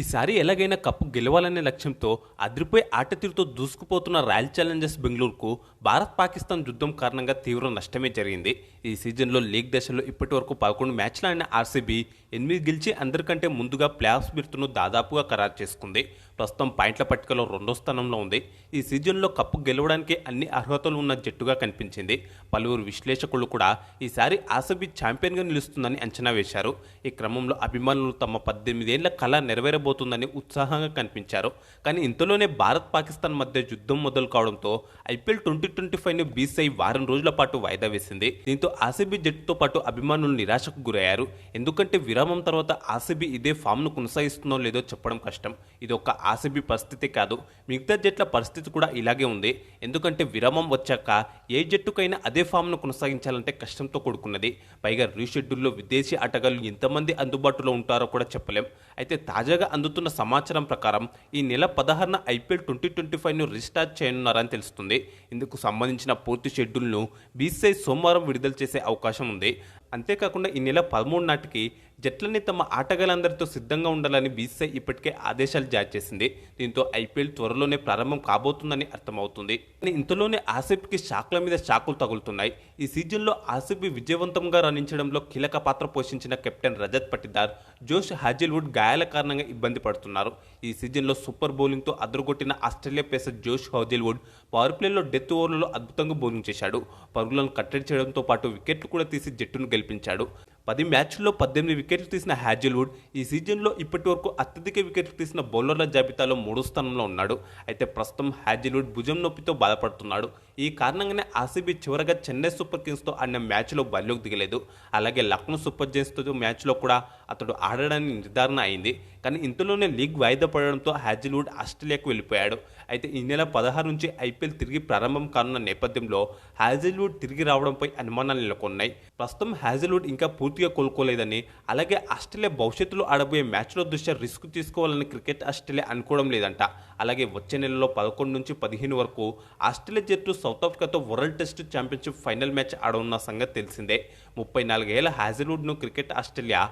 ఈసారి ఎలాగైనా కప్పు గెలవాలనే లక్ష్యంతో అదిరిపోయి ఆటతీరుతో దూసుకుపోతున్న రాయల్ ఛాలెంజర్స్ బెంగళూరుకు భారత్ పాకిస్తాన్ యుద్ధం కారణంగా తీవ్ర నష్టమే జరిగింది. ఈ సీజన్లో లీగ్ దశలో ఇప్పటి వరకు పదకొండు మ్యాచ్లు ఆడిన ఆర్సీబీ ఎనిమిది గెలిచి అందరికంటే ముందుగా ప్లేఆఫ్ బిర్తును దాదాపుగా ఖరారు చేసుకుంది. ప్రస్తుతం పాయింట్ల పట్టికలో రెండో స్థానంలో ఉంది. ఈ సీజన్లో కప్పు గెలవడానికి అన్ని అర్హతలు ఉన్న జట్టుగా కనిపించింది. పలువురు విశ్లేషకులు కూడా ఈసారి ఆర్సీబీ ఛాంపియన్గా నిలుస్తుందని అంచనా వేశారు. ఈ క్రమంలో అభిమానులు తమ పద్దెనిమిదేళ్ళ కళ నెరవేరబోతుందని ఉత్సాహంగా కనిపించారు. కానీ ఇంతలోనే భారత్ పాకిస్తాన్ మధ్య యుద్ధం మొదలు కావడంతో ఐపీఎల్ ట్వంటీ ట్వంటీ ఫైవ్ను బీసీఐ వారం రోజుల పాటు వాయిదా వేసింది. దీంతో ఆర్సీబీ జట్టుతో పాటు అభిమానులు నిరాశకు గురయ్యారు. ఎందుకంటే విరామం తర్వాత ఆర్సీబీ ఇదే ఫామ్ను కొనసాగిస్తుందో లేదో చెప్పడం కష్టం. ఇది ఒక ఆర్సీబీ పరిస్థితి కాదు. మిగతా జట్ల పరిస్థితి కూడా ఇలాగే ఉంది. ఎందుకంటే విరామం వచ్చాక ఏ జట్టుకైనా అదే ఫామ్ను కొనసాగించాలంటే కష్టంతో కూడుకున్నది. పైగా రీషెడ్యూల్లో విదేశీ ఆటగాళ్ళు ఎంతమంది అందుబాటులో ఉంటారో కూడా చెప్పలేం. అయితే తాజాగా అందుతున్న సమాచారం ప్రకారం ఈ నెల పదహారున ఐపీఎల్ ట్వంటీ ట్వంటీ ఫైవ్ను రీస్టార్ట్ చేయనున్నారని తెలుస్తుంది. ఇందుకు సంబంధించిన పూర్తి షెడ్యూల్ను బీసీఐ సోమవారం విడుదల చేసే అవకాశం ఉంది. అంతేకాకుండా ఈ నెల పదమూడు నాటికి జట్లని తమ ఆటగాళ్ళందరితో సిద్ధంగా ఉండాలని బీసీఐ ఇప్పటికే ఆదేశాలు జారీ చేసింది. దీంతో ఐపీఎల్ త్వరలోనే ప్రారంభం కాబోతుందని అర్థమవుతుంది. ఇంతలోనే ఆసిఫ్కి షాక్ల మీద షాకులు తగులుతున్నాయి. ఈ సీజన్లో ఆసిఫ్ విజయవంతంగా రాణించడంలో కీలక పాత్ర పోషించిన captain Rajat Patidar Josh Hazlewood గాయాల కారణంగా ఇబ్బంది పడుతున్నారు. ఈ సీజన్లో సూపర్ బౌలింగ్తో అదరగొట్టిన Australia pacer Josh Hazlewood power ప్లేలో డెత్ ఓవర్లలో అద్భుతంగా బౌలింగ్ చేశాడు. పరుగులను కట్టడి చేయడంతో పాటు వికెట్లు కూడా తీసి జట్టును గెలిపించాడు. పది మ్యాచ్ల్లో పద్దెనిమిది వికెట్లు తీసిన హ్యాజిల్వుడ్ ఈ సీజన్లో ఇప్పటి వరకు అత్యధిక వికెట్లు తీసిన బౌలర్ల జాబితాలో మూడో స్థానంలో ఉన్నాడు. అయితే ప్రస్తుతం హ్యాజిల్వుడ్ భుజం నొప్పితో బాధపడుతున్నాడు. ఈ కారణంగానే ఆర్సీబీ చివరగా చెన్నై సూపర్ కింగ్స్తో ఆడిన మ్యాచ్లో బరిలోకి దిగలేదు. అలాగే లక్నో సూపర్ జైన్స్తో మ్యాచ్లో కూడా అతడు ఆడడానికి నిర్ధారణ అయింది. కానీ ఇంతలోనే లీగ్ వాయిదా పడడంతో హ్యాజిల్వుడ్ ఆస్ట్రేలియాకు వెళ్ళిపోయాడు. అయితే ఈ నెల పదహారు నుంచి ఐపీఎల్ తిరిగి ప్రారంభం కానున్న నేపథ్యంలో హ్యాజిల్వుడ్ తిరిగి రావడంపై అనుమానాలు నెలకొన్నాయి. ప్రస్తుతం హ్యాజిల్వుడ్ ఇంకా పూర్తిగా కోలుకోలేదని అలాగే ఆస్ట్రేలియా భవిష్యత్తులో ఆడబోయే మ్యాచ్ల దృష్ట్యా రిస్క్ తీసుకోవాలని క్రికెట్ ఆస్ట్రేలియా అనుకోవడం లేదంట. అలాగే వచ్చే నెలలో పదకొండు నుంచి పదిహేను వరకు ఆస్ట్రేలియా జట్టు south ఆఫ్రికాతో world test championship final match ఆడనున్న సంగతి తెలిసిందే. ముప్పై నాలుగేళ్ళ హ్యాజిల్వుడ్ను క్రికెట్ ఆస్ట్రేలియా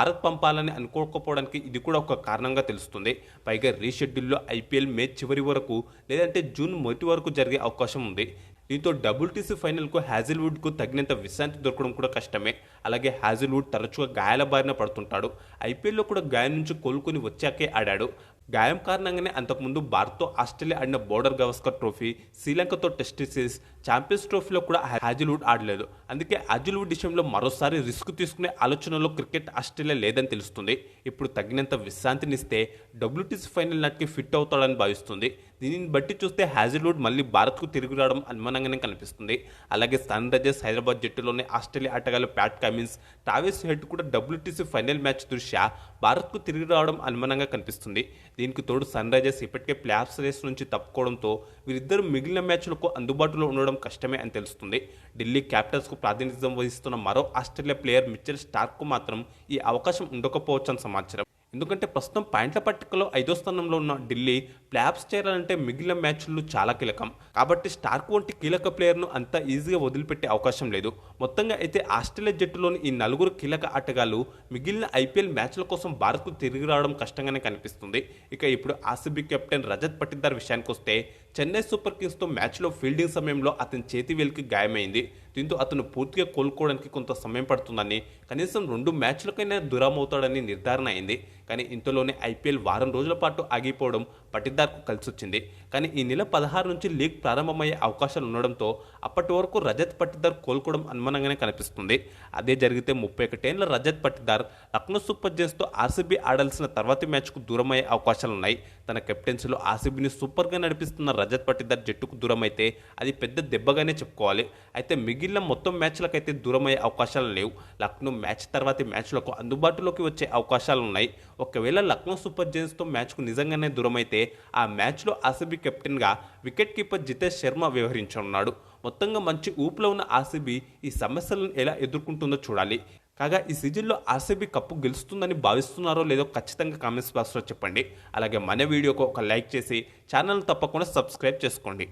భారత్ పంపాలని అనుకోకపోవడానికి ఇది కూడా ఒక కారణంగా తెలుస్తుంది. పైగా రీషెడ్యూల్లో ఐపీఎల్ మే చివరి వరకు లేదంటే జూన్ మొదటి వరకు జరిగే అవకాశం ఉంది. దీంతో డబ్ల్యూటీసీ ఫైనల్కు హ్యాజిల్వుడ్కు తగినంత విశ్రాంతి దొరకడం కూడా కష్టమే. అలాగే హ్యాజిల్వుడ్ తరచుగా గాయాల బారిన పడుతుంటాడు. ఐపీఎల్లో కూడా గాయం నుంచి కోలుకొని వచ్చాకే ఆడాడు. గాయం కారణంగానే అంతకుముందు భారత్తో ఆస్ట్రేలియా ఆడిన బోర్డర్ గవస్కర్ ట్రోఫీ శ్రీలంకతో టెస్ట్ సిరీస్ ఛాంపియన్స్ ట్రోఫీలో కూడా హ్యాజిల్వుడ్ ఆడలేదు. అందుకే హ్యాజిల్వుడ్ విషయంలో మరోసారి రిస్క్ తీసుకునే ఆలోచనలో క్రికెట్ ఆస్ట్రేలియా లేదని తెలుస్తుంది. ఇప్పుడు తగినంత విశ్రాంతినిస్తే డబ్ల్యూటీసీ ఫైనల్ నాటికి ఫిట్ అవుతాడని భావిస్తుంది. దీనిని బట్టి చూస్తే హ్యాజిల్వుడ్ మళ్ళీ భారత్కు తిరిగి రావడం అనుమానం అనుమానంగానే కనిపిస్తుంది. అలాగే సన్ రైజర్స్ హైదరాబాద్ జట్టులోని ఆస్ట్రేలియా ఆటగాళ్ళు ప్యాట్ కమిన్స్ ట్రావిస్ హెడ్ కూడా డబ్ల్యూటీసీ ఫైనల్ మ్యాచ్ దృష్ట్యా భారత్కు తిరిగి రావడం అనుమానంగా కనిపిస్తుంది. దీనికి తోడు సన్ రైజర్స్ ఇప్పటికే ప్లేఆఫ్స్ రేస్ నుంచి తప్పుకోవడంతో వీరిద్దరు మిగిలిన మ్యాచ్లకు అందుబాటులో ఉండడం కష్టమే అని తెలుస్తుంది. ఢిల్లీ క్యాపిటల్స్కు ప్రాతినిధ్యం వహిస్తున్న మరో ఆస్ట్రేలియా ప్లేయర్ మిచెల్ స్టార్క్కు మాత్రం ఈ అవకాశం ఉండకపోవచ్చని సమాచారం. ఎందుకంటే ప్రస్తుతం పాయింట్ల పట్టికలో ఐదో స్థానంలో ఉన్న ఢిల్లీ ప్లాప్స్ చేరాలంటే మిగిలిన మ్యాచ్లు చాలా కీలకం. కాబట్టి స్టార్క్ వంటి కీలక ప్లేయర్ను అంత ఈజీగా వదిలిపెట్టే అవకాశం లేదు. మొత్తంగా అయితే ఆస్ట్రేలియా జట్టులోని ఈ నలుగురు కీలక ఆటగాళ్ళు మిగిలిన ఐపీఎల్ మ్యాచ్ల కోసం భారత్కు తిరిగి రావడం కష్టంగానే కనిపిస్తుంది. ఇక ఇప్పుడు ఆర్సీబీ కెప్టెన్ రజత్ పట్టిదార్ విషయానికి వస్తే చెన్నై సూపర్ కింగ్స్తో మ్యాచ్లో ఫీల్డింగ్ సమయంలో అతని చేతి వేలికి గాయమైంది. దీంతో అతను పూర్తిగా కోలుకోవడానికి కొంత సమయం పడుతుందని కనీసం రెండు మ్యాచ్లకైనా దూరమవుతాడని నిర్ధారణ అయింది. కానీ ఇంతలోనే ఐపీఎల్ వారం రోజుల పాటు ఆగిపోవడం పటిదార్కు కలిసొచ్చింది. కానీ ఈ నెల పదహారు నుంచి లీగ్ ప్రారంభమయ్యే అవకాశాలు ఉండడంతో అప్పటి వరకు రజత్ పట్టిదార్ కోలుకోవడం అనుమానంగానే కనిపిస్తుంది. అదే జరిగితే ముప్పై ఒకటేళ్ళ రజత్ పట్టిదార్ లక్నో సూపర్ జైన్స్తో ఆర్సీబీ ఆడాల్సిన తర్వాతి మ్యాచ్కు దూరమయ్యే అవకాశాలు ఉన్నాయి తన కెప్టెన్సీలో ఆర్సీబీని సూపర్గా నడిపిస్తున్న రజత్ పట్టిదార్ జట్టుకు దూరమైతే అది పెద్ద దెబ్బగానే చెప్పుకోవాలి. అయితే మిగిలిన మొత్తం మ్యాచ్లకైతే దూరమయ్యే అవకాశాలు లేవు. లక్నో మ్యాచ్ తర్వాతి మ్యాచ్లకు అందుబాటులోకి వచ్చే అవకాశాలు ఉన్నాయి ఒకవేళ లక్నో సూపర్ జైన్స్తో మ్యాచ్కు నిజంగానే దూరమైతే ఆ మ్యాచ్లో ఆర్సీబీ కెప్టెన్గా వికెట్ కీపర్ జితేష్ శర్మ వ్యవహరించనున్నాడు. మొత్తంగా మంచి ఊపులో ఉన్న ఆర్సీబీ ఈ సమస్యలను ఎలా ఎదుర్కొంటుందో చూడాలి. కాగా ఈ సీజన్లో ఆర్సీబీ కప్పు గెలుస్తుందని భావిస్తున్నారో లేదో ఖచ్చితంగా కామెంట్స్ బాక్స్లో చెప్పండి. అలాగే మన వీడియోకు ఒక లైక్ చేసి ఛానల్ తప్పకుండా సబ్స్క్రైబ్ చేసుకోండి.